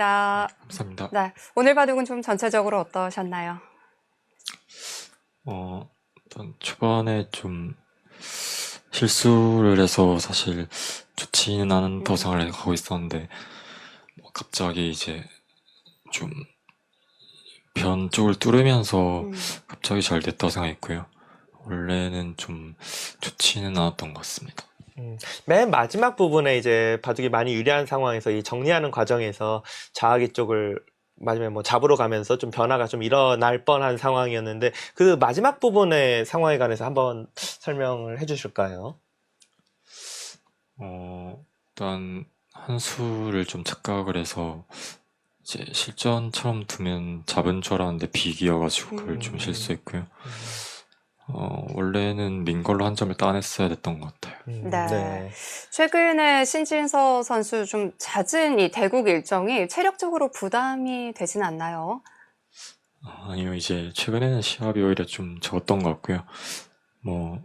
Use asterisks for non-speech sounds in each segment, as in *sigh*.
고맙습니다. 감사합니다. 네, 오늘 바둑은 좀 전체적으로 어떠셨나요? 어, 일단 초반에 좀 실수를 해서 사실 좋지는 않다고 음. 생각을 하고 있었는데 뭐 갑자기 이제 좀 변 쪽을 뚫으면서 음, 갑자기 잘 됐다고 생각했고요. 원래는 좀 좋지는 않았던 것 같습니다. 음, 맨 마지막 부분에 이제 바둑이 많이 유리한 상황에서 이 정리하는 과정에서 자아기 쪽을 마지막에 뭐 잡으러 가면서 좀 변화가 좀 일어날 뻔한 상황이었는데 그 마지막 부분의 상황에 관해서 한번 설명을 해주실까요? 어, 일단 한 수를 좀 착각을 해서 이제 실전처럼 두면 잡은 줄 알았는데 비기여가지고 그걸 좀 음. 실수했고요. 어, 원래는 민 걸로 한 점을 따냈어야 됐던 것 같아요. 음, 네. 최근에 신진서 선수 좀 잦은 이 대국 일정이 체력적으로 부담이 되진 않나요? 아니요, 이제 최근에는 시합이 오히려 좀 적었던 것 같고요. 뭐,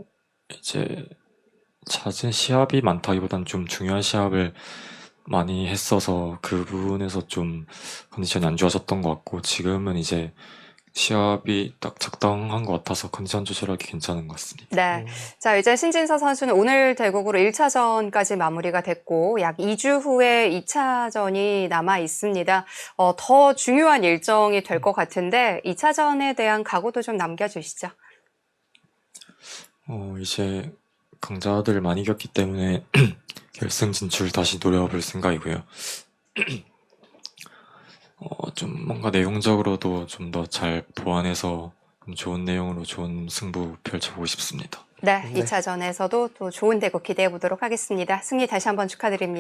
이제 잦은 시합이 많다기보단 좀 중요한 시합을 많이 했어서 그 부분에서 좀 컨디션이 안 좋아졌던 것 같고, 지금은 이제 시합이 딱 적당한 것 같아서 컨디션 조절하기 괜찮은 것 같습니다. 네. 음, 자, 이제 신진서 선수는 오늘 대국으로 1차전까지 마무리가 됐고, 약 2주 후에 2차전이 남아 있습니다. 어, 더 중요한 일정이 될 것 같은데, 2차전에 대한 각오도 좀 남겨주시죠. 어, 이제 강자들 많이 이겼기 때문에 *clears throat* 결승 진출 다시 노려볼 생각이고요. *clears throat* 어, 좀 뭔가 내용적으로도 좀 더 잘 보완해서 좀 좋은 내용으로 좋은 승부 펼쳐보고 싶습니다. 네, 네. 2차전에서도 또 좋은 대국 기대해 보도록 하겠습니다. 승리 다시 한번 축하드립니다.